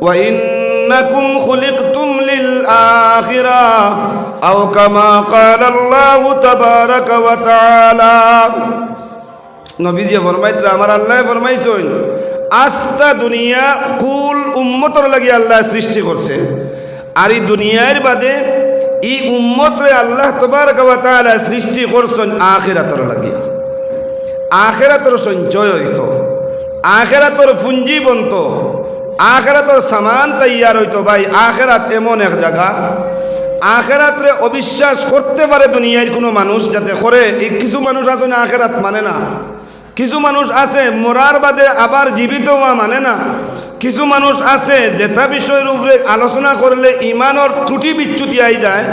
وإنكم خلقتم للآخرة أو كما قال الله تبارك وتعالى নবীজি ফরমাইত্রা আমার আল্লাহ ফরমাইছেন আস্তা দুনিয়া কুল উম্মতর লাগি আল্লাহ সৃষ্টি করছে আর এই দুনিয়ার বাদে এই উম্মতরে আল্লাহ তোমার তাআলা সৃষ্টি করছেন আখিরাতর লাগিয়া আখেরাতর সঞ্চয় হইত আখেরাতর পুঞ্জি বন্ত আখেরাতর সামান তৈয়ার হইতো ভাই, আখেরাত এমন এক জায়গা। আখেরাতরে অবিশ্বাস করতে পারে দুনিয়ার কোনো মানুষ যাতে করে এই কিছু মানুষ আছে না আখেরাত মানে না। কিছু মানুষ আছে মরার বাদে আবার জীবিত হওয়া মানে না। কিছু মানুষ আছে যেটা বিষয়ের উপরে আলোচনা করলে ইমানর ত্রুটি বিচ্যুতি আই যায়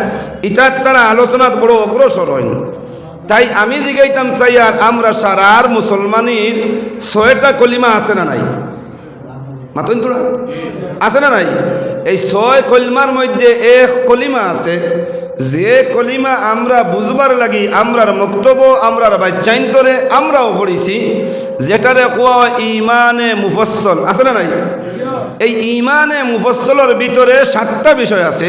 ইটার তারা আলোচনাত বড় অগ্রসর হয় তাই আমি জিগাইতাম চাই আর আমরা সারার মুসলমানির ছয়টা কলিমা আছে না নাই? মাতুন তোরা? আছে না নাই? এই ছয় কলিমার মধ্যে এক কলিমা আছে। যে কলিমা আমরা বুঝবার লাগি, আমরার মক্তব্য, আমরার বাচ্চাইন্তরে আমরাও পড়িছি, যেটারে কোয়া ইমানে মুফসল আছে না নাই? এই ইমানে মুফসলের ভিতরে সাতটা বিষয় আছে।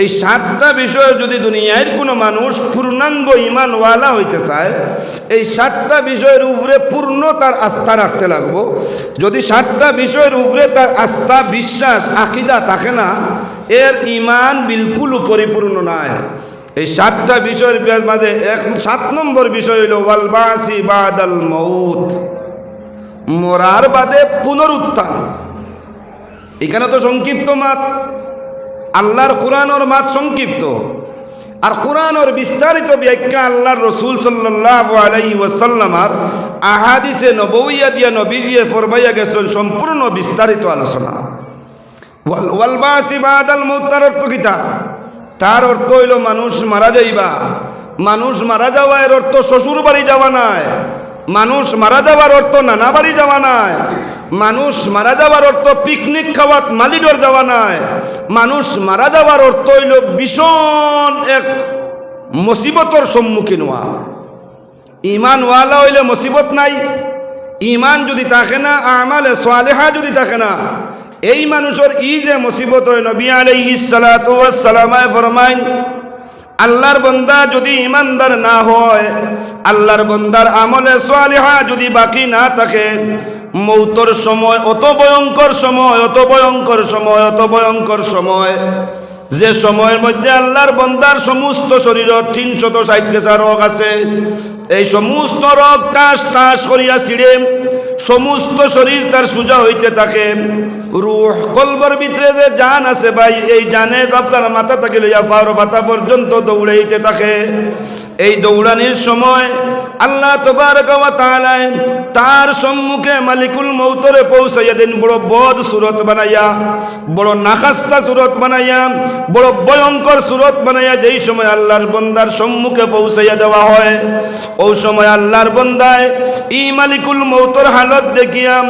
এই সাতটা বিষয় যদি দুনিয়ার কোনো মানুষ পূর্ণাঙ্গ ইমানওয়ালা হইতে চায়, এই সাতটা বিষয়ের উপরে পূর্ণ তার আস্থা রাখতে লাগবো। যদি সাতটা বিষয়ের উপরে তার আস্থা, বিশ্বাস, আকিদা থাকে না, এর ইমান বিলকুল পরিপূর্ণ নয় এই সাতটা বিষয়ের মাঝে এক, সাত নম্বর বিষয় হইল ওয়ালবাসি বাদাল মৌত মরার বাদে পুনরুত্থান। এখানে তো সংক্ষিপ্ত মাত। আল্লাহর কোরআনর মাত সংক্ষিপ্ত। আর কোরআনর বিস্তারিত ব্যাখ্যা আল্লাহর রসুল ওয়াসাল্লামার আহাদিসে নবইয়া দিয়া নবীজিয়ে ফরমাইয়া গেছেন সম্পূর্ণ বিস্তারিত আলোচনা। কিতা তার অর্থ হইল মানুষ মারা যাইবা। মানুষ মারা যাওয়া অর্থ শ্বশুর বাড়ি যাওয়া নাই। মানুষ মারা যাওয়ার অর্থ নানা বাড়ি যাওয়া নাই। মানুষ মারা যাওয়ার অর্থ পিকনিক খাওয়াত মালিডর যাওয়া নাই। মানুষ মারা যাওয়ার অর্থ হইল ভীষণ এক মুসিবতর সম্মুখীন হওয়া। ইমানওয়ালা হইলে মুসিবত নাই ইমান যদি থাকে না, আমালে সোয়ালেহা যদি থাকে না, এই মানুষের ই যে মুসিবত হয় ওয়াস সালামায় ফরমাইন, আল্লাহর বন্দা যদি ইমানদার না হয়, আল্লাহর বন্দার আমলে সোয়ালিহা যদি বাকি না থাকে মৌতর সময়, অত ভয়ঙ্কর সময়, অত ভয়ঙ্কর সময়, অত ভয়ঙ্কর সময়। যে সময়ের মধ্যে আল্লাহর বন্দার সমস্ত শরীরত তিনশত ষাট কেসা রোগ আছে। এই সমস্ত রোগ টাস টাস করিয়া ছিঁড়ে সমস্ত শরীর তার সোজা হইতে থাকে। রুহ কলবর ভিতরে যে জান আছে ভাই, এই জানে আপনার মাথা থেকে লইয়া পাওয়ার মাথা পর্যন্ত দৌড়াইতে থাকে। এই দৌড়ানির সময় আল্লাহ তাআলায় তার সম্মুখে মালিকুল মৌতরে পৌঁছাইয়া দিন, বড় বদ সুরত বানাইয়া, বড় নাখাস্তা সুরত বানাইয়া, বড় ভয়ঙ্কর সুরত বানাইয়া যেই সময় আল্লাহর বন্দার সম্মুখে পৌঁছাইয়া দেওয়া হয়, ওই সময় আল্লাহর বন্দায় ই মালিকুল মৌতর হালত দেখিয়াম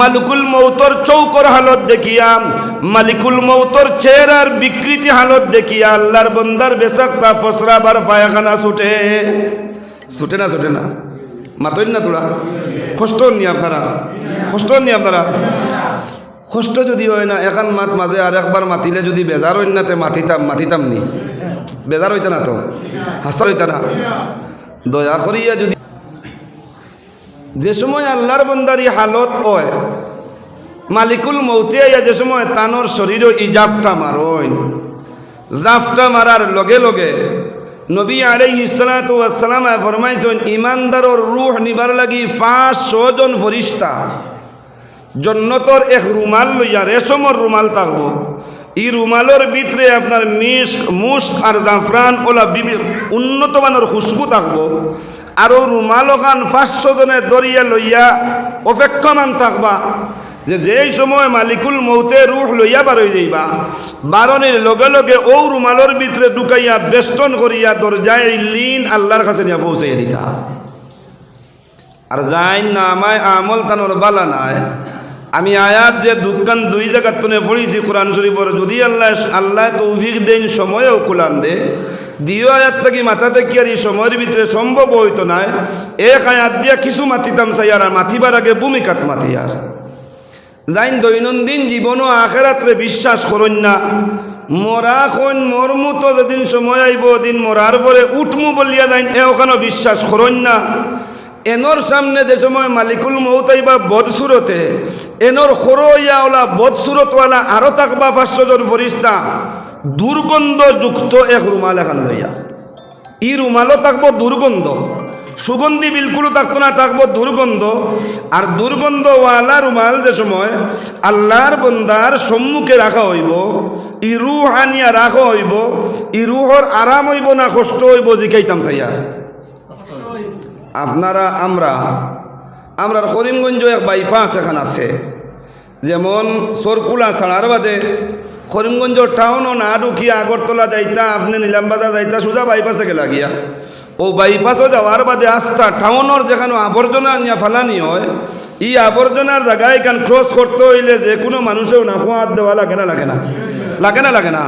মালিকুল মৌতর চৌকর হালত দেখিয়াম মালিকুল মৌতর চেহারার বিকৃতি হালত দেখিয়া আল্লাহর বন্দার বেসাক্তা ফসরাবার পায়খানা ছুটে। ছুটে না ছুটে না মাতই না তোরা কষ্ট নি আপনারা কষ্ট নি আপনারা কষ্ট যদি হয় না এখান মাত মাঝে আর একবার মাতিলে যদি বেজার হইন না তে মাতিতাম মাতিতাম নি বেজার হইতা না তো হাসার হইতা না দয়া করিয়া যদি যে সময় আল্লাহর বন্দারি হালত হয় মালিকুল মৌতে আইয়া যে সময় তানোর শরীরও ই জাপটা মারইন জাপটা মারার লগে লগে নবী আলাইহি সালাতু ওয়াসসালাম ফরমাইছেন, ইমানদারর রূহ নিবার লাগি পাঁচ ছজন ফরিস্তা জন্নতর এক রুমাল লইয়া, রেশমর রুমাল থাকব এই রুমালের ভিতরে আপনার মিশ মুস্ক আর জাফরান ওলা উন্নত মানের খুশবু থাকব আর রুমাল ওখান পাঁচশো জনে দরিয়া লইয়া অপেক্ষমান থাকবা যে যেই সময় মালিকুল মৌতে রুহ লইয়া বার হয়ে যাইবা, বারণের লগে লগে ও রুমালের ভিতরে ঢুকাইয়া বেষ্টন করিয়া দরজায় লিন আল্লাহর কাছে নিয়ে পৌঁছাইয়া দিতা। আর যাই না আমায় আমল তানোর বালা নাই। আমি আয়াত যে দোকান দুই জায়গার তুনে পড়েছি কোরআন শরীফর, যদি আল্লাহ আল্লাহ তৌফিক দেন, সময়ও কুলান দে। দিও আয়াত থাকি মাথা থেকে আর এই সময়ের ভিতরে সম্ভব হইতো নাই। এক আয়াত দিয়া কিছু মাতিতাম চাই আর মাতিবার আগে ভূমিকাত আর যাইন দৈনন্দিন জীবনও আখেরাত্রে বিশ্বাস করুন না। মরা খন মোর মতো যেদিন সময় আইব দিন মরার পরে উঠমু বলিয়া যাইন, এ ওখানে বিশ্বাস করুন না। এনর সামনে যে সময় মালিকুল মৌত বা বদসুরতে, এনর ওলা বদসুরতওয়ালা আরও থাকবা পাঁচশো জন ফরিস্তা, দুর্গন্ধযুক্ত এক রুমাল এখান লইয়া। ই রুমালও থাকব দুর্গন্ধ। সুগন্ধি বিলকুল থাকতো না, থাকব দুর্গন্ধ। আর দুর্গন্ধওয়ালা রুমাল যে সময় আল্লাহর বন্দার সম্মুখে রাখা হইব, ই রুহ আনিয়া রাখা হইব, ই রুহর আরাম হইব না, কষ্ট হইব জিকাইতাম চাইয়া আপনারা, আমরা, আমরার করিমগঞ্জ এক বাইপাস এখান আছে। যেমন সরকুলা ছাড়ার বাদে করিমগঞ্জ টাউনও না ঢুকিয়া আগরতলা যাইতা, আপনি নিলামবাজার যাইতা, সোজা বাইপাসে গেলা গিয়া। ও বাইপাসও যাওয়ার বাদে আস্থা টাউনের যেখানে আবর্জনা নিয়ে ফালানি হয়, ই আবর্জনার জায়গায় এখান ক্রস করতে হইলে যে কোনো মানুষেও না খোঁয়াত দেওয়া লাগে না লাগে না। লাগে না লাগে না।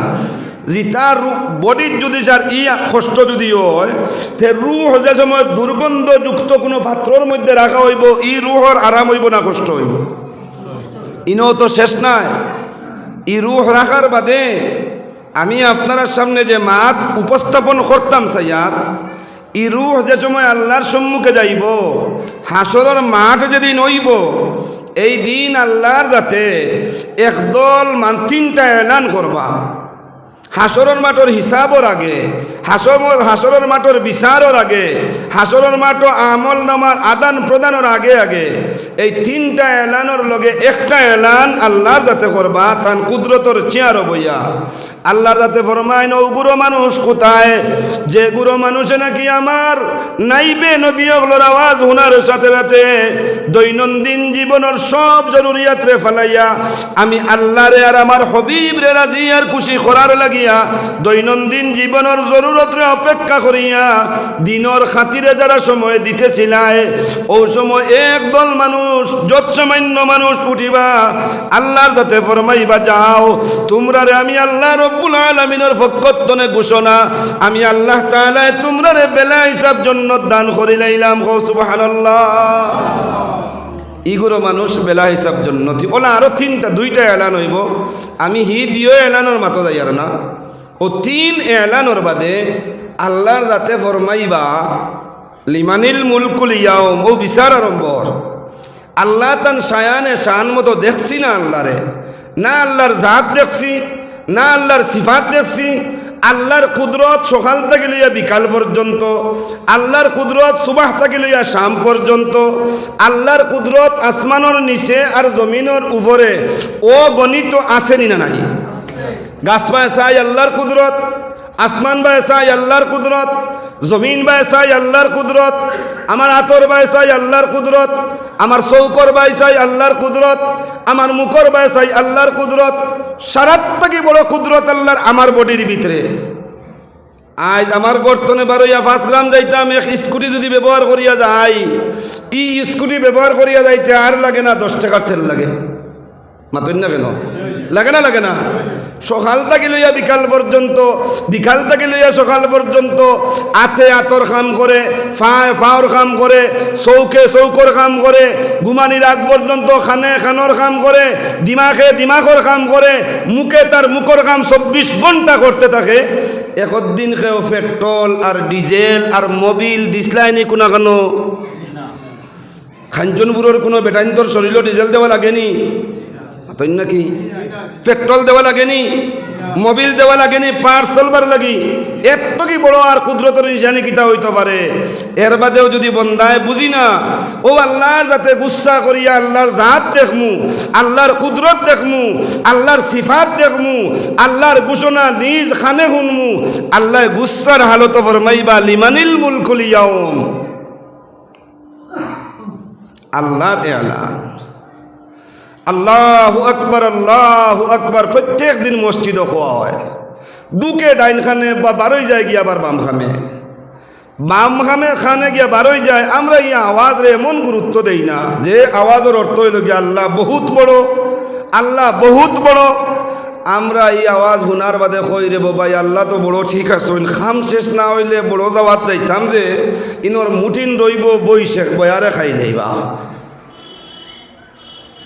জিতার বডির যদি যার ই কষ্ট যদি হয়, তে রুহ যে সময় দুর্গন্ধযুক্ত কোনো পাত্রর মধ্যে রাখা হইব, ই রুহর আরাম হইব না, কষ্ট হইব। ইনও তো শেষ নাই। ই রুহ রাখার বাদে আমি আপনার সামনে যে মাত উপস্থাপন করতাম সাইয়ার ই রুহ যে সময় আল্লাহর সম্মুখে যাইব, হাসরের মাঠ যেদিন হইব, এই দিন আল্লাহর যাতে একদল মান তিনটা এলান করবা। হাসরের মাঠর হিসাবর আগে হাসমর হাসরের মাঠর বিচারর আগে, হাসরের মাঠ আমল নামার আদান প্রদানের আগে আগে, এই তিনটা এলানোর লগে একটা এলান আল্লাহর যাতে করবা, তান কুদরতর চেয়ার বইয়া। আল্লাহর যাতে ফরমায় নৌগুরো মানুষ, কোথায়? যে গুরো মানুষে নাকি আমার নাইবে নবীগুলোর আওয়াজ শোনার সাথে সাথে দৈনন্দিন জীবনের সব জরুরিয়াতরে ফেলাইয়া, আমি আল্লাহরে আর আমার হবিবরে রাজি আর খুশি করার লাগিয়া দৈনন্দিন জীবনের জরুরতরে অপেক্ষা করিয়া দিনর খাতিরে যারা সময় দিতেছিলায়, ও সময় একদল মানুষ যত সামান্য মানুষ উঠিবা, আল্লাহর যাতে ফরমাইবা, যাও তোমরা রে আমি আল্লাহ রব্বুল আলমিনের ফকত্তনে ঘোষণা, আমি আল্লাহ তাআলায় তোমরা রে বেলা হিসাব জন্য দান হো সুবহানাল্লাহ। ইগুলো মানুষ বেলা হিসাব জন্য ওলা আরও তিনটা, দুইটা এলান হইব। আমি হি দিও এলানোর মাতো যাই আর না। ও তিন এলানোর বাদে আল্লাহর যাতে ফরমাইবা, লিমানিল মুলকুল ইয়াওম ও বিচার আরম্বর আল্লাহ তান সায়ানে শান মতো দেখছি না আল্লাহরে। না আল্লাহর জাত দেখছি না আল্লাহর সিফাত দেখছি, আল্লাহর কুদরত সকাল থেকে লইয়া বিকাল পর্যন্ত, আল্লাহর কুদরত সুবাহ থেকে লইয়া শাম পর্যন্ত, আল্লাহর কুদরত আসমানোর নিচে আর জমিনের উপরে ও গণিত আসেনি না নাই? গাছ বায় চাই আল্লাহর কুদরত, আসমান বায় চাই আল্লাহর কুদরত, জমিন বায় চাই আল্লাহর কুদরত, আমার হাতর বায় চাই আল্লাহর কুদরত আমার চৌকর বাই চাই আল্লাহর কুদরত, আমার মুখর বাই চাই আল্লাহর কুদরত, সারাত থেকে বড় কুদরত আল্লাহর আমার বডির ভিতরে। আজ আমার বর্তনে বারোইয়া পাঁচ গ্রাম যাইতাম, এক স্কুটি যদি ব্যবহার করিয়া যাই, ই স্কুটি ব্যবহার করিয়া যাইতে আর লাগে না, দশ টাকার তেল লাগে। মাতন না কেন? লাগে না লাগে না? সকাল থেকে লইয়া বিকাল পর্যন্ত, বিকাল থেকে লইয়া সকাল পর্যন্ত আতে আতর কাম করে, ফায় ফাওর কাম করে, চৌকে চৌকর কাম করে গুমানির আগ পর্যন্ত খানে খানোর কাম করে দিমাগে দিমাগর কাম করে মুখে তার মুখর কাম চব্বিশ ঘণ্টা করতে থাকে। একদিন খেয়েও পেট্রোল আর ডিজেল আর মোবিল দিসলাইনি কোনা কেন খাঞ্চনপুরের কোনো বেটাইন্তর শরীরও ডিজেল দেওয়া লাগেনি। তৈ নাকি? পেট্রোল দেওয়া লাগেনি, মোবিল দেওয়া লাগেনি পার চলবার লাগি। এত কি বড় আর কুদরতের নিশানি কিতা হইতে পারে? এর বাদেও যদি বন্দায় বুঝি না, ও আল্লাহর যাতে গুসা করিয়া আল্লাহর জাত দেখমু, আল্লাহর কুদরত দেখমু, আল্লাহর সিফাত দেখমু, আল্লাহর ঘোষণা নিজ খানে শুনমু, আল্লাহ গুসার হালত ফরমাইবা, লিমানিল মুলকুলিয়াউম আল্লাহর এলান। আল্লাহ আকবর আল্লাহ আকবর, প্রত্যেক দিন মসজিদ হওয়া হয়। দুকে ডাইন খানে বা বারোই যায় গিয়া আবার বাম খামে বাম খামে খানে গিয়া বারোই যায়, আমরা এই আওয়াজরে এমন গুরুত্ব দেই না, যে আওয়াজের অর্থ হইল গিয়া আল্লাহ বহুত বড়, আল্লাহ বহুত বড়। আমরা এই আওয়াজ শুনার বাদে কই রে বাবাই আল্লাহ তো বড় ঠিক আছে খাম শেষ না হইলে বড় যাওয়ার যাইতাম যে, ইনর মুঠিন রইব বই শেখ বয়ারে খাই যাইবা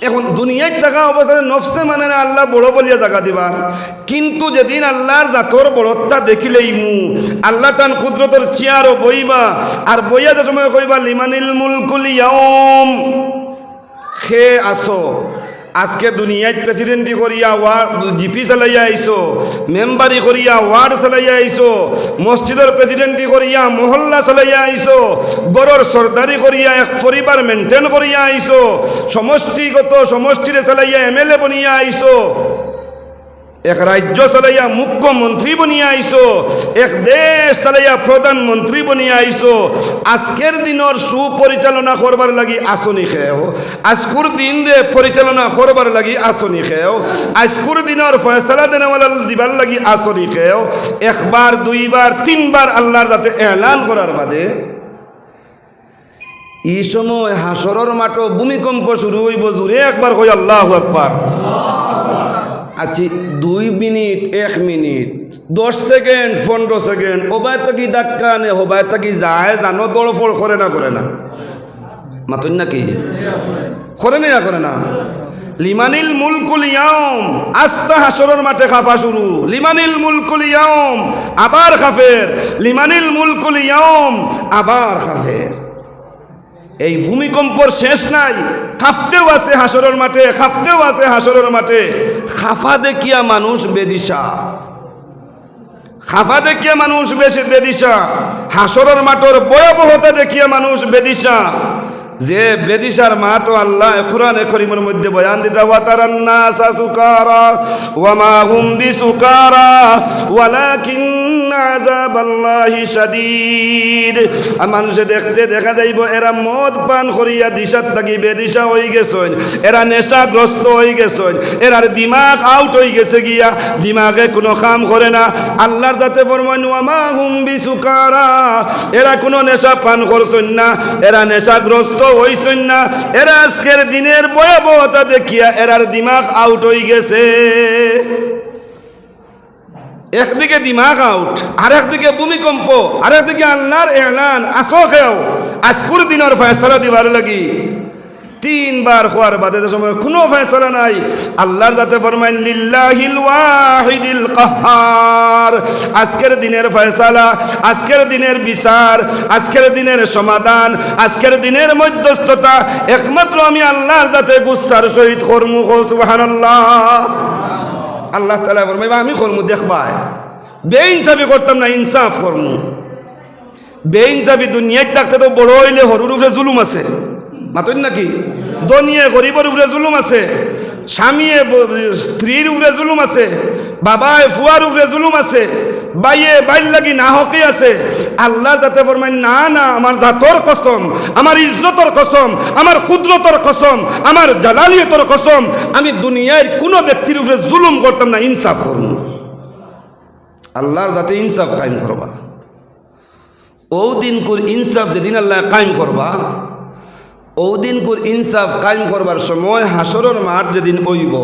এখন দুনিয়ায় থাকা অবস্থায় নফসে মানে না আল্লাহ বড় বলিয়া জাগা দিবা। কিন্তু যেদিন আল্লাহর জাতর বড়ত্তা দেখিলেই মু, আল্লাহ তান কুদরতর চেয়ারও বইবা, আর বইয়া যে সময় কইবা, লিমানিল মুলকুল ইয়াউম খে আসো। আজকে দুনিয়ায় প্রেসিডেন্টি করিয়া ওয়ার্ড জিপি চালাইয়া আইসো মেম্বারি করিয়া ওয়ার্ড চালাইয়া আইসো মসজিদের প্রেসিডেন্টি করিয়া মহল্লা চালাইয়া আইসো বড়র সর্দারি করিয়া এক পরিবার মেনটেন করিয়া আইসো সমষ্টিগত সমষ্টিরে চালাইয়া এম এল এ বনিয়া আইসো এক রাজ্য চালাইয়া মুখ্যমন্ত্রী বনিয়া আইসো এক দেশ চালাইয়া প্রধানমন্ত্রী বনিয়া আইসো আজকের দিনের সুপরিচালনা করবার লাগি আসনি খেও, আজকুর দিন রে পরিচালনা করবার লাগি আসনি খেও, আজকুর দিনের ফয়সালা দেনাওয়ালা দিবার লাগি আসনি খেও, একবার, দুইবার, তিনবার আল্লাহর যাতে এলান করার বাদে। এই সময় হাসরের মাঠও ভূমিকম্প শুরু হইব জুড়ে একবার কই আল্লাহ একবার আচ্ছা দুই মিনিট, এক মিনিট। দশ সেকেন্ড, পনেরো সেকেন্ড। ওবায় তো কি ধাক্কা নে হবায় তো কি যায়? জানো দড়ফড় করে না করে না? মাতুন নাকি? করে না করে না? লিমানিল মুলকুল ইয়াউম, আস্তা হাসরের মাঠে খাফা শুরু। লিমানিল মুলকুল ইয়াউম, আবার খাফের। লিমানিল মুলকুল ইয়াউম, আবার খাফের। এই ভূমিকম্পর শেষ নাই, খাপতেও আছে হাসরের মাঠে, খাপতেও আছে হাসরের মাঠে। খাফা দেখিয়া মানুষ বেদিশা। খাফা দেখিয়া মানুষ বেশি বেদিশা। হাসরের মাঠের ভয়াবহতা দেখিয়া মানুষ বেদিশা। যে বেদিশার মা তো আল্লাহ কোরআনে করিমের মধ্যে বয়ান দিতা ওয়াতারান্না সাসুকারা ওয়ামা হুম বিসুকারা, ওয়ালাকিন মানুষে দেখতে দেখা যাইব, এরা মদ পান করিয়া দিশাত থাকি বেদিশা গেছেন। এরা নেশাগ্রস্ত গেছেন। এরার দিমাগ আউট গেছে গিয়া, দিমাগে কোনো কাম করে না। আল্লাহর যাতে ফরমান ওয়ামা হুম বিসুকারা? এরা কোনো নেশা পান করছেন না, এরা নেশাগ্রস্ত হইছেন না। এরা আজকের দিনের ভয়াবহতা দেখিয়া এরার দিমাগ আউট হয়ে গেছে। একদিকে দিমাগ আউট আর একদিকে ভূমিকম্প আর একদিকে আল্লাহর এলান আসো খেও আজকুর দিনের ফয়সলা দিবার লাগি। তিনবার হওয়ার বাদে সময় কোনো ফয়সলা নাই। আল্লাহর যাতে ফরমাইন, লিল্লাহিল ওয়াহিদিল কাহার। আজকের দিনের ফয়সালা, আজকের দিনের বিচার, আজকের দিনের সমাধান, আজকের দিনের মধ্যস্থতা। একমাত্র আমি আল্লাহর যাতে গুসার সহিত কর্মু সুবহানাল্লাহ। আল্লাহ তালা বলবে আমি করব দেখবাই বেইনসাফি করতাম না, ইনসাফ কর্ম। বেইনসাফি দুনিয়ায় থাকতে তো বড় হইলে হরুর উপরে জুলুম আছে। মাতন নাকি? দুনিয়া গরিবের উপরে জুলুম আছে। স্বামীয়ে স্ত্রীর উপরে জুলুম আছে, বাবায় ফুয়ার উপরে জুলুম আছে, বাইয়ে বাইর লাগি না হকে আছে। আল্লাহ যাতে ফরমাই না না, আমার জাতর কসম, আমার ইজ্জতর কসম, আমার কুদরতর কসম, আমার জালালিয়তর কসম, আমি দুনিয়ার কোনো ব্যক্তির উপরে জুলুম করতাম না, ইনসাফ করব। আল্লাহর যাতে ইনসাফ কায়েম করবা। ও দিন কুর ইনসাফ যেদিন আল্লাহ কায়েম করবা ও দিন কুর ইনসাফ কায়েম করবার সময় হাসরের মাঠ যেদিন ওইব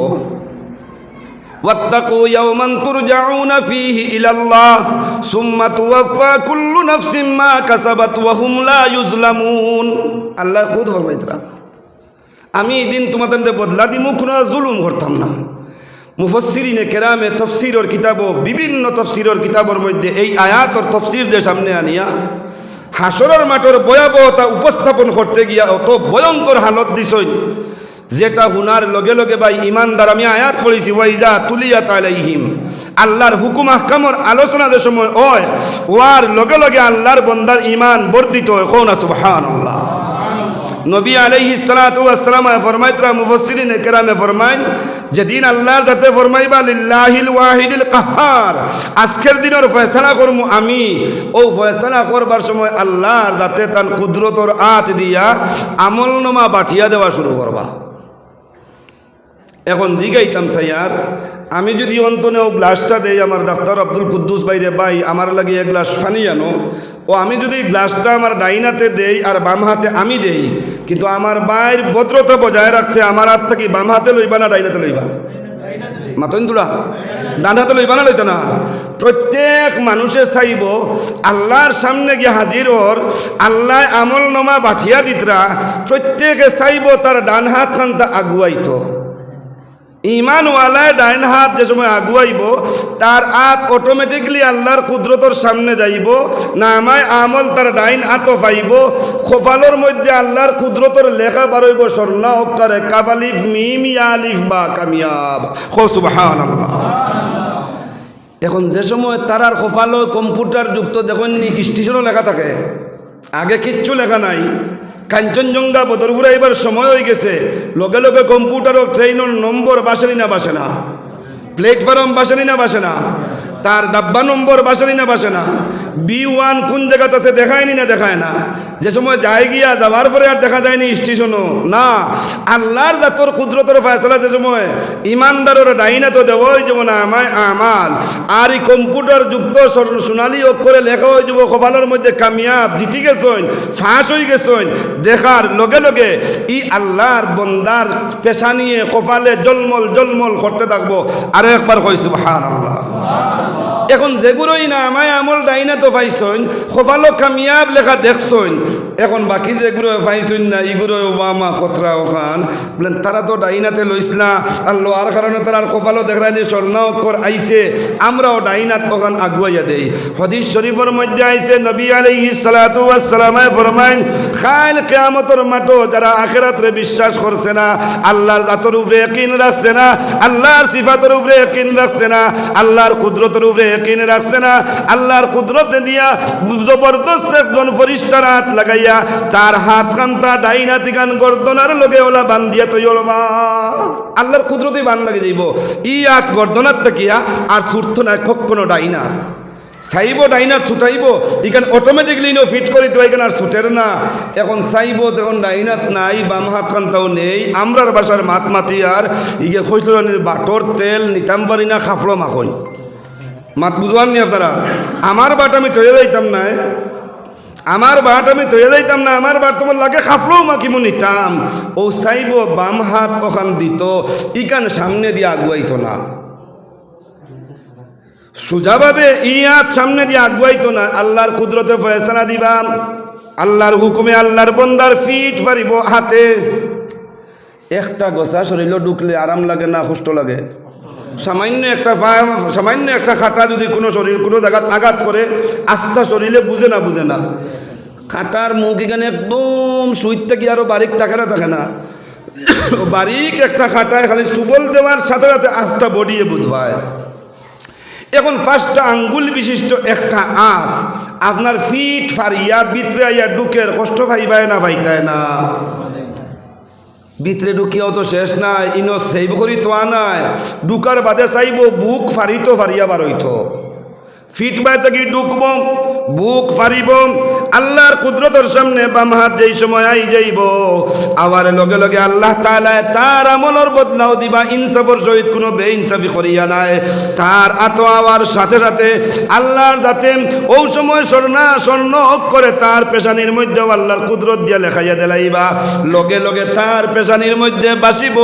واتقوا يوما ترجعون فيه إلى الله ثم توفى كل نفس ما كسبت وهم لا يظلمون আল্লাহ খুদ ফরমাইতরা আমি এই দিন তোমাদের মধ্যে বদলা দিমু কোনো জুলুম করতাম না মুফসিরিনে কেরামে তফসিরর কিতাব বিভিন্ন তফসিরর কিতাবের মধ্যে এই আয়াতর তফসিরদের সামনে আনিয়া হাসরের মাঠের ভয়াবহতা উপস্থাপন করতে গিয়া অত ভয়ঙ্কর হালত দিছই, যেটা হুনার লগে লগে ভাই ইমানদার, আমি আয়াত করেছি ওয়াইজা তুলিয়া তালাইহিম আল্লাহর হুকুম আহকামর আলোচনা যে সময় হয়, ওয়ার লগে লগে আল্লাহর বন্দার ইমান বর্ধিত হয়। কোন সুবহানাল্লাহ। নবী আলাইহি সালাতু ওয়াসসালাম ফরমাইতরা মুফাসসিরিন কেরামে ফরমাইন যেদিন আল্লাহর যাতে ফরমাইবা, লিল্লাহিল ওয়াহিদিল কাহার। আজকের দিনের ফয়সালা করমু আমি। ও ফয়সালা করবার সময় আল্লাহর যাতে তার কুদরতর আত দিয়া আমলনামা বাঠিয়া দেওয়া শুরু করবা। এখন জিগাইতাম সাইয়ার আমি যদি অন্তনে ও গ্লাসটা দেই আমার ডাক্তার আব্দুল কুদ্দুস বাইরে বাই আমার লাগে এক গ্লাস ফানি আনো। ও আমি যদি গ্লাসটা আমার ডাইনাতে দেই আর বাম হাতে আমি দেই, কিন্তু আমার বাইর ভদ্রতা বজায় রাখতে আমার হাত থেকে বাম হাতে লইবা না ডাইনাতে লইবা? মাতন তোলা ডান হাতে লইবা না লইতো না? প্রত্যেক মানুষে চাইব আল্লাহর সামনে গিয়ে হাজির হর আল্লাহ আমল নমা বাঠিয়া দিতরা, প্রত্যেকে চাইব তার ডান হাত খানটা আগুয়াইতো। ইমানওয়ালায় ডাইন হাত যে সময় আগুয়াইব, তার হাত অটোমেটিকলি আল্লাহর কুদরতর সামনে যাইব না আমায় আমল তার ডাইন হাতও পাইব খোপালোর মধ্যে আল্লাহর কুদরতর লেখা বারইব স্বর্ণা অক্ষরে কাবালিফ মিম, ইয়া আলিফ, বা কামিয়াব। খো সুবহান আল্লাহ এখন যে সময় তারার খোপালো কম্পিউটার যুক্ত দেখুন স্টেশনও লেখা থাকে? আগে কিচ্ছু লেখা নাই। কাঞ্চনজঙ্ঘা বদরপুরা এবার সময় হয়ে গেছে। লগে লগে ও ট্রেনের নম্বর বাসেনি না বাসে না। প্লেটফর্ম বাসেনি না বাসে না। তার ডাব্বা নম্বর বাসেনি না বাসে না। বি ওয়ান কোন জায়গাতে আছে দেখায়নি না দেখায় না? যে সময় যায় গিয়া যাওয়ার পরে আর দেখা যায়নি স্টেশনও না, আল্লাহর জাতর কুদরতর ফয়সলা যে সময় ইমানদারের ডাইনা তো দেওয়া হয়ে যাব না, আমায় আমাল। আর এই কম্পিউটার যুক্ত সোনালী অক্ষরে লেখা হয়ে যাব, কপালের মধ্যে কামিয়াব জিতি গেছেন, ফাঁস হয়ে গেছেন। দেখার লগে লগে ই আল্লাহর বন্দার পেশা নিয়ে কপালে জলমল জলমল করতে থাকব। আরও একবার কইসু হান আল্লাহ এখন যেগুলোই না আমায় আমল ডাইনা তো পাইছইন খোপালো কামিয়াব লেখা দেখছইন। এখন বাকি যেগুলো পাইছইন না এগুলো বামা খতরা ওখান। বলেন, তারা তো ডাইনাতে লইস না। আর লোয়ার কারণে তারা আর কপালো দেখরানি স্বর্ণ অক্ষর আইছে। আমরাও ডাইনাত ওখান আগুয়াইয়া দেই। হদিস শরীফের মধ্যে আইছে, নবী আলাইহি সালাতু ওয়াসসালামে ফরমাইন, খাইল কিয়ামতের মাঠো যারা আখিরাতরে বিশ্বাস করছে না, আল্লাহর জাতর উপরে ইয়াকিন রাখছে না, আল্লাহর সিফাতের উপরে ইয়াকিন রাখছে না, আল্লাহর কুদরতের উপরে ইয়াকিন রাখছে না, আল্লাহর কুদরতে দিয়া জবরদস্ত একজন ফরিস্তার হাত লাগাইয়া তার হাত খানটা ডাইনা তিকান গর্দনার লগে ওলা বান্ধিয়া তৈ ওলবা আল্লাহর কুদরতে বান লাগে যাইব। ই হাত গর্দনার তাকিয়া আর ছুটতো না কখনো ডাইনা। চাইব, ডাইনা ছুটাইব, ইখান অটোমেটিকলি নো ফিট করে তো এখানে আর ছুটের না। এখন চাইব তখন ডাইনাত নাই, বাম হাত খানটাও নেই, আমরার বাসার মাত মাতি আর ইগে খৈসলানির বাটর তেল নিতাম পারি না, খাফলো মাখন। মাত বুঝবান নি আপনারা? আমার বাট আমি তৈরি যাইতাম না আমার বাট আমি তৈরি যাইতাম না, আমার বাট তোমার লাগে খাফলেও মাকি মু নিতাম ও চাইব বাম হাত ওখান দিত, ইকান সামনে দিয়ে আগুয়াইতো না। সোজাভাবে ইয়াত সামনে দিয়ে আগুয়াইতো না, আল্লাহর কুদরতে ফয়সালা দিবা। আল্লাহর হুকুমে আল্লাহর বন্দার ফিট পারিব হাতে। একটা গোসা শরীর ঢুকলে আরাম লাগে না কষ্ট লাগে। সামান্য একটা সামান্য একটা খাটা যদি কোনো শরীর, কোনো জায়গাত আঘাত করে, আস্থা শরীরে বুঝে না বুঝে না। খাটার মুখ এখানে একদম সুইট থেকে আরও বারিক থাকে না থাকে না। বারিক একটা খাটায় খালি সুবল দেওয়ার সাথে সাথে আস্থা বডিয়ে বোধ হয়। এখন ফার্স্টটা আঙ্গুল বিশিষ্ট একটা আঁত, আপনার ফিট ফারিয়া ভিতরে আইয়া ডুকের কষ্ট খাইবায় না ভাইতায় না। ভিতরে ঢুকিয়াও তো শেষ নাই, ইন সেইব করি তো নাই। ঢুকার বাদে চাইব, বুক ফারিত ফারিয়া বারইত। ফিট বাই থাকি ঢুকব বুক ফারিব, আল্লাহর কুদরতর সামনে বাম হাত যেই সময় আই যাইব, আবার লগে লগে আল্লাহ তালায় তার আমলর বদলাও দিবা, ইনসাফর সহিত কোনো বে ইনসাফি করিয়া নাই। তার আত আওয়ার সাথে সাথে আল্লাহর যাতে ও সময় স্বর্ণা, স্বর্ণ করে তার পেশানির মধ্যে আল্লাহর কুদরত দিয়া লেখাইয়া দেলাইবা। লগে লগে তার পেশানির মধ্যে বাসিব,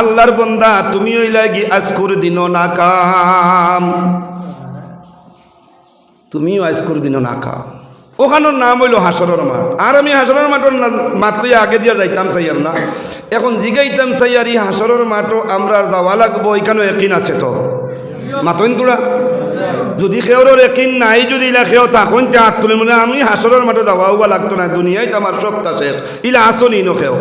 আল্লাহর বন্দা, তুমি ওই লাগি আজকুর দিন না কাম তুমিও আইসকুর দিন না খা ওখানোর নাম হইল হাসরের মাঠ। আর আমি হাসরের মাঠের মাঠ আগে দিয়ে যাইতাম চাইয়ার না। এখন জিগাইতাম চাইয়ার এই হাসরের মাঠও আমরা যাওয়া লাগবো এখানেও একিন আছে তো। মাতইন তোরা, যদি সেওর একিন নাই, যদি ইলা সেও তখন তে হাত তুলে মনে আমি হাসরের মাঠে যাওয়াও বা লাগতো না, দুনিয়ায় তো আমার সবটা শেষ। ইলা আসনি নো খেও।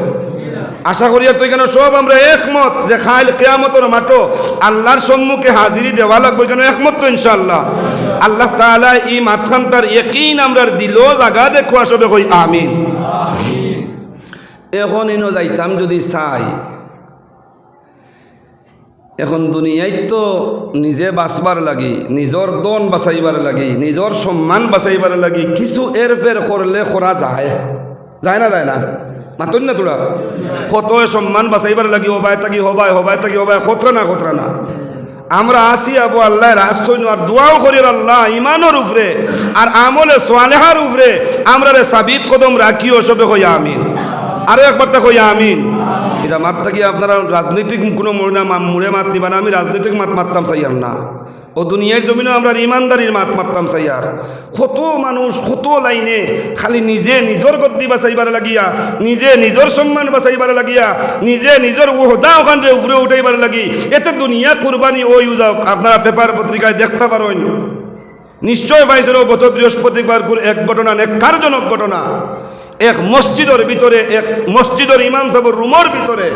আশা করি তো এখানে সব আমরা একমত যে খাইল কেয়ামতর মাঠো আল্লাহর সম্মুখে হাজিরি দেওয়া লাগবে, এখানে একমত তো ইনশাল্লাহ আল্লাহ তাআলা এই মাথান তার একই আমরা দিল জাগা দেখো আসবে কই আমিন। এখন ইনো যাইতাম যদি চাই। এখন দুনিয়ায় তো নিজে বাঁচবার লাগি, নিজর দন বাঁচাইবার লাগি, নিজর সম্মান বাঁচাইবার লাগি, কিছু এর ফের করলে করা যায়। যায় না যায় না? মাতন না তোরা? কত সম্মান বাঁচাইবার লাগি, হবাই তাকি হবাই হবাই তাকি হবাই, খতরা না খতরা না। আমরা আসি আবু আল্লাহ রাখছই আর দোয়াও করি আল্লাহ ইমানোর উপরে আর আমলে সোয়ালেহার উপরে। আমরা রে সাবিত কদম রাখি সবে কইয়া আমিন। আরও একবার তা কইয়া আমিন। এটা মাত থাকি আপনারা রাজনৈতিক কোনো মোড়ে মাত নিবা না? আমি রাজনৈতিক মাত মারতাম চাই না। ও দুনিয়ার জমিনে আমরা ইমানদারির মাত মারতাম চাইয়ার কত মানুষ কত লাইনে খালি নিজে নিজের গদ্দি বাঁচাইবার লাগিয়া, নিজে নিজের সম্মান বাঁচাইবার লাগিয়া, নিজে নিজের ওহদা ওখানে উপরে উঠাইবার লাগি। এতে দুনিয়া কুরবানি ওই যাও আপনারা পেপার পত্রিকায় দেখতে পারেন নিশ্চয় পাইছিল গত বৃহস্পতিবার এক ঘটনা, নেককারজনক ঘটনা। এক মসজিদের ভিতরে, এক মসজিদের ইমাম সাহেবের রুমের ভিতরে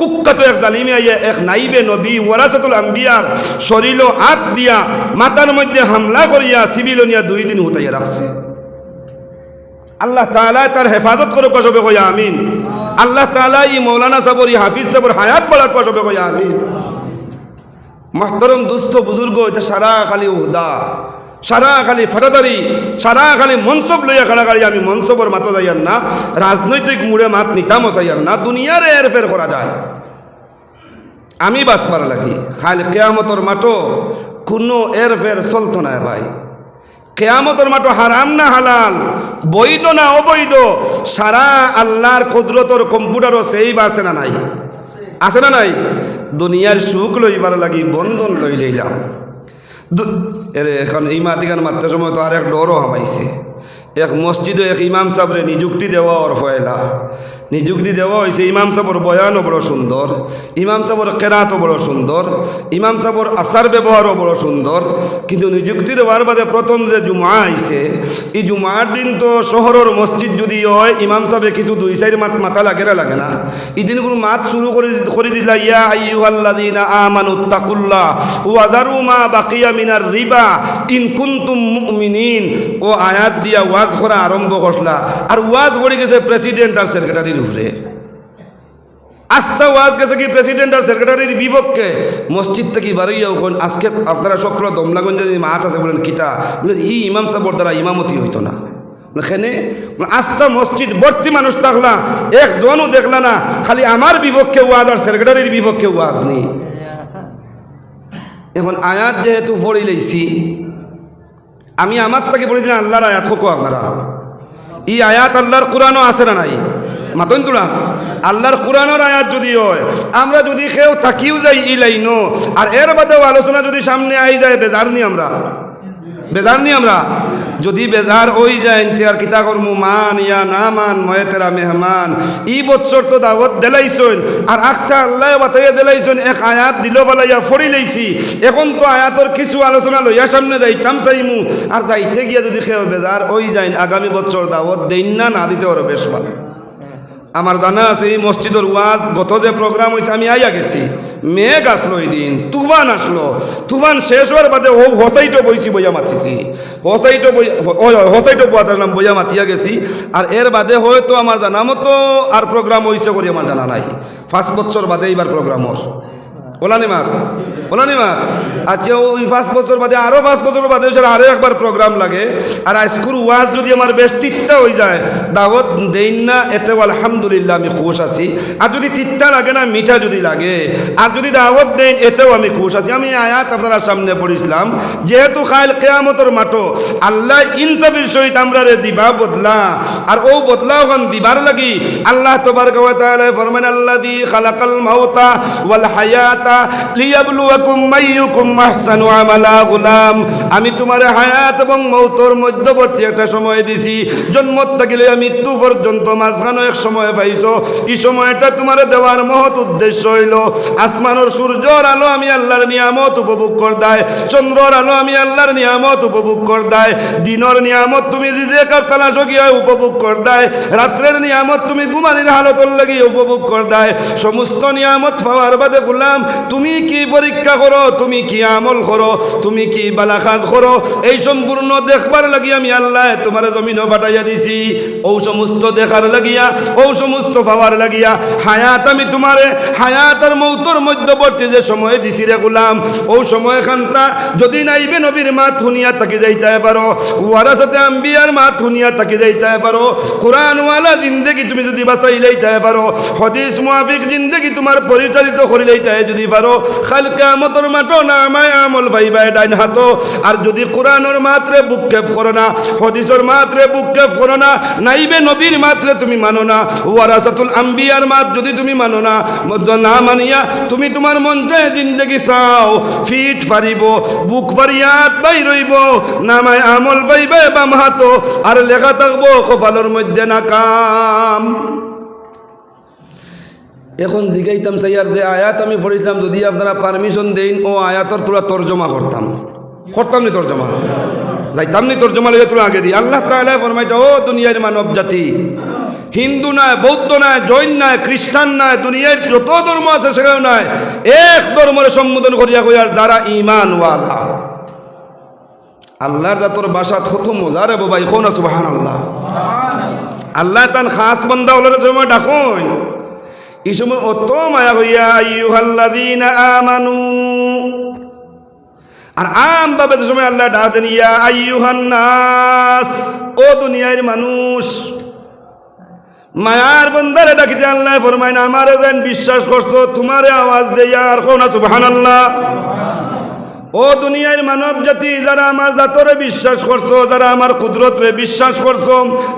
কুখ্যাত এক জালিমে আইয়া এক নাইবে নবী ওয়ারাসাতুল আম্বিয়ার শরীর হাত দিয়া মাথার মধ্যে হামলা করিয়া সিভিলনিয়া দুই দিন উঠাইয়া রাখছে। আল্লাহ তাআলা তার হেফাজত করে কসবে কইয়া আমিন। আল্লাহ তাআলা ই মৌলানা সাবর, ই হাফিজ সাবর হায়াত বলার কসবে কইয়া আমিন। মাহতরম দুস্থ বুজুর্গ, এটা সারা খালি উহদা। সারা খালি ফাটাদারি সারা খালি মনসব লইয়া খাড়াগাড়ি আমি মনসবর মাতো যাইয়ার না, রাজনৈতিক মুড়ে মাত নিতামও চাইয়ার না, দুনিয়ার এর ফের করা যায়। আমি বাসবার লাগি। খালি কেয়ামতর মাটো কোনো এর ফের চলতো না ভাই। কেয়ামতর মাটো হারাম না হালাল, বৈধ না অবৈধ, সারা আল্লাহর কুদরতর কম্পিউটারও সেই বা আছে না নাই? আছে না নাই? দুনিয়ার সুখ লইবার লাগি বন্ধন লই লইলাম। দু- এরে এখন ইমাতিগান মাত্র সময় তো আর এক ডরও হামাইছে। এক মসজিদে এক ইমাম সাবরে নিযুক্তি দেওয়া ওর ফয়লা। নিযুক্তি দেওয়া হয়েছে, ইমাম সাহেবর বয়ানও বড় সুন্দর, ইমাম সাহেবর কেরাতও বড় সুন্দর, ইমাম সাহেবর আচার ব্যবহারও বড় সুন্দর, কিন্তু নিযুক্তি দেওয়ার বাদে প্রথম যে জুমা আইছে, এই জুমার দিন তো শহরের মসজিদ যদি হয়, ইমাম সাহেবে কিছু দুই চার মাত মাথা লাগে না লাগে না। এই দিনগুলো মাত শুরু করে করে দিলা ইয়া আইয়ুহাল্লাযীনা আমানু তাকুল্লাহ ওয়াজারু মা বাকিয়া মিনার রিবা, ইন কুনতুম মুমিনিন। ও আয়াত দিয়া ওয়াজ করা আরম্ভ করলা। আর ওয়াজ পড়ে গেছে প্রেসিডেন্ট আর সেক্রেটারির উপরে আস্থা ওয়াজ গেছে কি প্রেসিডেন্ট আর সেক্রেটারির বিপক্ষে? মসজিদ থেকে বারইয়া ওখান, আজকে আপনারা সকল দমলাগঞ্জে মাছ আছে বলেন কিতা বলেন ই ইমাম সাহেবর দ্বারা ইমামতি হইতো না। এখানে আস্থা মসজিদ, ভর্তি মানুষ থাকলা একজনও দেখলা না, খালি আমার বিপক্ষে ওয়াজ আর সেক্রেটারির বিপক্ষে ওয়াজ নেই। এখন আয়াত যেহেতু পড়ি লইছি, আমি আমার তাকে বলেছিলাম আল্লাহর আয়াত হোক আপনারা। এই আয়াত আল্লাহর কোরআনও আছে না নাই? মাতন তোলা আল্লাহর কোরআনের আয়াত যদি হয়, আমরা যদি কেউ থাকিও যাই ই লাইনো আর এর বাদেও আলোচনা যদি সামনে আই যায়, বেজার নি আমরা। বেজার নি আমরা। যদি বেজার ওই যায় আর কিতা করমু, মান ইয়া না মান ময়ে তেরা মেহমান, ই বৎসর তো দাওয়াত দেলাইছন, আর আখটা আল্লাহ বাতাইয়া দেলাইছন, এক আয়াত দিল বালাইয়া ফড়ি লাইছি, এখন তো আয়াতর কিছু আলোচনা লইয়া সামনে যাইতাম চাইমু, আর যাইতে গিয়া যদি কেউ বেজার ওই যায়, আগামী বছর দাওয়াত দেন না না দিতে ওরা বেশ ভালো। আমার জানা আছে, এই মসজিদের ওয়াজ গত যে প্রোগ্রাম হয়েছে আমি আইয়া গেছি। মেঘ আসলো ওই দিন, তুফান আসলো। তুফান শেষ হওয়ার বাদে ও হসাইটো বইছি বইয়া মাতিছি। হসাইটো বই হসাইটো বয়াতার নাম বইয়া মাতিয়া গেছি। আর এর বাদে হয়তো আমার জানা মতো আর প্রোগ্রাম হয়েছে করি আমার জানা নাই। পাঁচ বছর বাদে এইবার প্রোগ্রামর ওলানি মাত ওলানি মাত আচ্ছা ওই পাঁচ বছর বাদে আরও পাঁচ বছর বাদে ছাড়া আরও একবার প্রোগ্রাম লাগে। আর আজকুর ওয়াজ যদি আমার বেশ তিত্তা হয়ে যায়, দাওয়াত দেইন না এতেও আলহামদুলিল্লাহ আমি খুশ আছি। আর যদি তিত্তা লাগে না, মিঠা যদি লাগে, আর যদি দাওয়াত দেন এতেও আমি খুশ আছি। আমি আয়াত আপনার সামনে পড়িছিলাম, যেহেতু খাইল কেয়ামতর মাঠো আল্লাহ ইনসাফির সহিত আমরা রে দিবা বদলা, আর ও বদলা ওখান দিবার লাগি। আল্লাহ তোবার ফরমান আল্লাহ দি খালাকাল মাউতা ওয়াল হায়াতা লিয়াবলুয়াকুম মাইয়ুকুম আহসানু আমালা গুলাম। আমি তোমার হায়াত এবং মৌতর মধ্যবর্তী একটা সময় দিছি। জন্ম থাকিলে মৃত্যু পর্যন্ত মাঝখানো এক সময় পাইছো। এই সময়টা তোমার দেওয়ার মহৎ উদ্দেশ্য হইল, আসমানোর সূর্যর আলো আমি আল্লাহর নিয়ামত উপভোগ কর দেয় চন্দ্রর আলো আমি আল্লাহর নিয়ামত উপভোগ কর দেয় দিনর নিয়ামত তুমি যে কার তালাশ গিয়ে উপভোগ কর দেয় রাত্রের নিয়ামত তুমি ঘুমানির হালতর লাগিয়ে উপভোগ কর দেয় সমস্ত নিয়ামত পাওয়ার বাদে গুলাম তুমি কি পরীক্ষা করো? তুমি কি আমল করো? তুমি কি বালাখাজ করো? এই সম্পূর্ণ দেখবার লাগি আমি আল্লাহ তোমার জমিনও পাঠাইয়া দিছি। ও সমস্ত দেখার লাগিয়া, ও সমস্ত পাওয়ার লাগিয়া, হায়াত আমি তোমারে, হায়াত আর মৌতর মধ্যবর্তী যে সময় দিছি রে গুলাম, ও সময় খান্তা যদি নাইবে নবীর মা শুনিয়া তাকে যাইতে পারো, ওয়ারাসাতে আম্বিয়ার মা শুনিয়া তাকে যাইতে পারো, কোরআনওয়ালা জিন্দেগি তুমি যদি বাঁচাই লইতে পারো, হদিস মুআফিক জিন্দেগি তোমার পরিচালিত করি লইতে যদি পারো, খাল কেমতর মাটো না, আমায় আমল ভাইবাই ডাইন হাতো আর যদি কোরআনের মাত্রে বুককেপ করো না, হদিসর মাত্রে বুককেপ করো না, নাইবে নবীর মাত্রে তুমি মানো না। ওয়ারাসাতুল আম্বিয়ার মাত যদি তুমি মানো না, মধ্য না মানিয়া তুমি তোমার মন চায় জিন্দগি চাও। ফিট পারিব, বুক পারিয়াত পাই রইব, নামায় আমল পাইবে বাম হাতো আর লেখা থাকব কপালের মধ্যে না কাম এখন জিগাইতাম সাইয়ার যে আয়াত আমি পড়েছিলাম, যদি আপনারা পারমিশন দেন, ও আয়াতর তোরা তর্জমা করতাম। করতাম নি তর্জমা? যাইতাম নি তর্জমা লেগে তোরা আগে দিই আল্লাহ তাআলা ফরমাইটা ও দুনিয়ার মানব জাতি হিন্দু নয় বৌদ্ধ নয় জৈন নয় খ্রিস্টান নয় দুনিয়ার যত ধর্ম আছে সেখানে নয় এক ধর্মের সম্বোধন করিয়া কইয়ার যারা ইমান ওয়ালা আল্লাহর জাতর বাসা থত মজার বাবা এখন সুবাহান আল্লাহ আল্লাহ তান খাস বন্দা হলের সময় ডাকুন। এই সময় অত মায়া হইয়া, আইয়ুহাল্লাযীনা আমানু। আর আম ভাবে যে সময় আল্লাহ ডাকেন ইয়া আইয়ুহান নাস ও দুনিয়ার মানুষ, মায়ার বন্ধারে ডাকিতে আল্লাহ ফরমাইন আমারে যেন বিশ্বাস করছ, তোমারে আওয়াজ দেয়া আর কোন সুবহানাল্লাহ। ও দুনিয়ার মানব জাতি যারা আমার জাতরে বিশ্বাস করছ, যারা আমার কুদরতরে বিশ্বাস করছ,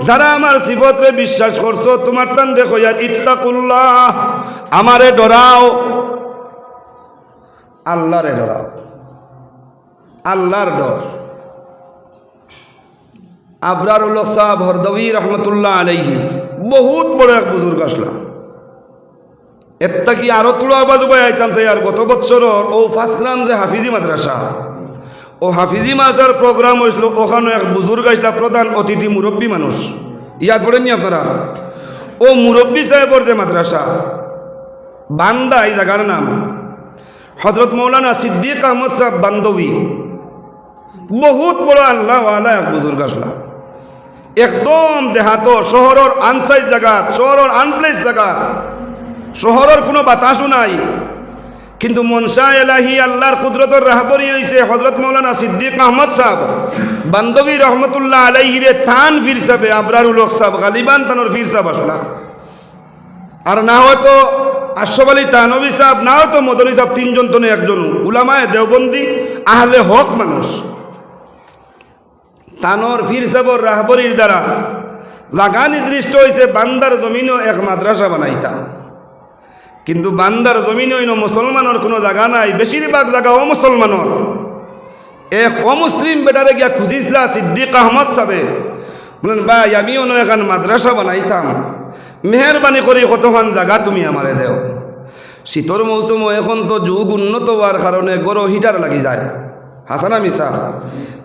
যারা আমার সিফতরে বিশ্বাস করছ, তোমার তান দেখো ইয়ার ইত্তাকুল্লাহ, আমারে ডরাও। আল্লাহরে ডরাও। আল্লাহর ডর। আবরার উল্লাহ সাহ হরদবী রহমতুল্লাহ আলাইহি, বহুত বড় এক বুজুর্গ আসলাম। এত্তা কি আরও তুলা বাজু আইতাম চাই আর গত বছরর ও ফার্স্ট গ্রাম যে হাফিজি মাদ্রাসা। ও হাফিজি মাসার প্রোগ্রাম হয়েছিল ওখানে এক বুজুর্গ আসলা প্রধান অতিথি মুরব্বী মানুষ। ইয়াদ পড়েননি আপনারা? ও মুরব্বী সাহেবর যে মাদ্রাসা, বান্দা এই জায়গার নাম। হজরত মৌলানা সিদ্দিক আহমদ সাহেব বান্ধবী বহুত বড় আল্লাহ আল্লাহ এক বুজুর্গ আসলা। একদম দেহাত শহরের আনসাইজ জায়গা, শহরের আনপ্লেস জায়গা। শহরের কোনো বাতাসও নাই। কিন্তু মনসা এলাহি আল্লাহর কুদরতর রাহবরি হয়েছে হজরত মৌলানা সিদ্দিক আহমদ সাহেব। বান্ধবী রহমতুল্লাহ আলাইহিরে থান ফির সাহেবে আবরারুল হক সাহেব, গালিবান তানোর ফির সাহেব আসলা। আর না হয়তো আশরফ আলী তানবী সাহেব, না হয়তো মদনী সাহেব তিনজন তো একজন উলামায় দেওবন্দি, আহলে হক মানুষ। তানোর ফির সাহেবর রাহবরির দ্বারা জাগা নির্দিষ্ট হয়েছে বান্দার জমিনও এক মাদ্রাসা বানাইতা। কিন্তু বান্দার জমিন হইন মুসলমানের কোনো জায়গা নাই, বেশিরভাগ জায়গা ও মুসলমানের। এক অমুসলিম বেটারে গিয়া খুঁজিসলা সিদ্দিক আহমদ সাবে। বলেন, ভাই, আমি অন্য এখন মাদ্রাসা বানাইতাম। মেহরবানি করি কতক্ষণ জায়গা তুমি আমারে দেও? শীতর মৌসুম এখন তো যুগ উন্নত হওয়ার কারণে গরো হিটার লাগি যায়। হাসানা মিশা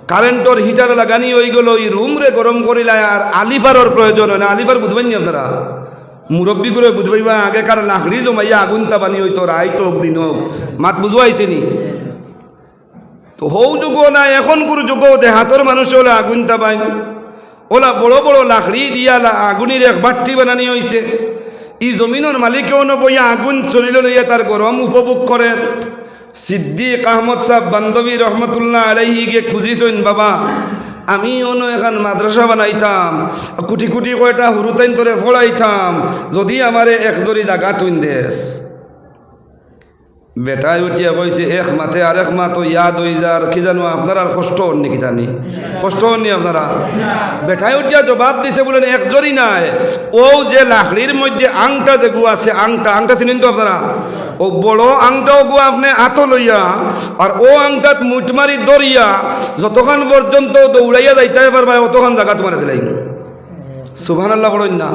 কারেন্টর হিটার লাগানি হয়ে গেল ওই রুমরে গরম করিলায় আর আলিফারর প্রয়োজন হয় না। আলিফার বুঝবেন নি আপনারা? মুরব্বী করে বুঝবাইবা আগেকার লাকড়ি জমাইয়া আগুন তাবানি হইতো রায় তো দিন হোক। মাত বুঝবাইছে নি? তো হৌ যুগ না এখন কোন যুগ দেহাতর মানুষ হলে আগুন তাবাই ওলা বড় বড় লাকড়ি দিয়া আগুনের এক বাট্টি বানানি হয়েছে ই জমিনের মালিকেও নবইয়া আগুন চলিল লইয়া তার গরম উপভোগ করে। সিদ্দিক আহমদ সাহ বান্ধবী রহমতুল্লাহ আলাইহি গিয়ে খুঁজিছেন, বাবা। আমি অন্য এখন মাদ্রাসা বানাইতাম। কুটি কুটি কয়টা হুরুতাইন তোরে ফলাইতাম যদি আমারে একজরি জাগা তুইন দেশ বেটাই উঠিয়া কইছে এক মাথে আর এক মাথ ইয়াদ হই যার কি জানো, আপনার আর কষ্ট হন নাকি জানি কষ্ট হননি আপনারা? বেটাই উঠিয়া জবাব দিছে, বলেন এক জরি নাই, ও যে লাকড়ির মধ্যে আংটা যে গু আছে আংটা আংটা চিনেন তো আপনারা? ও বড় আংটাও গু আপনি আত লইয়া, আর ও আংটাত মুটমারি দরিয়া যতক্ষণ পর্যন্ত দৌড়াইয়া যাইতে পারবা অতক্ষণ জায়গা তোমার দিলাই সুবহান আল্লাহ বলেন না।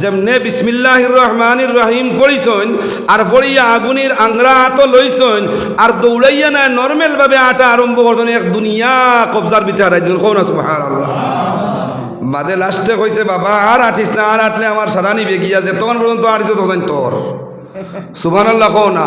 যেমনে বিসমিল্লাহ রহমানির রহিম পড়িছন আর পড়িয়া আগুনের আংরা আত লইছন আর দৌড়াইয়া না নর্মেল ভাবে আটা আরম্ভ করছেন এক দুনিয়া কবজার বিচার হারাইছেন কোন আল্লাহ বাদে লাস্টে কইছে, বাবা, আর আটিস না, আর আটলে আমার সারা নিবে গিয়া যে, তখন পর্যন্ত আটিস তখন তোর। সুভান আল্লাহ কো না।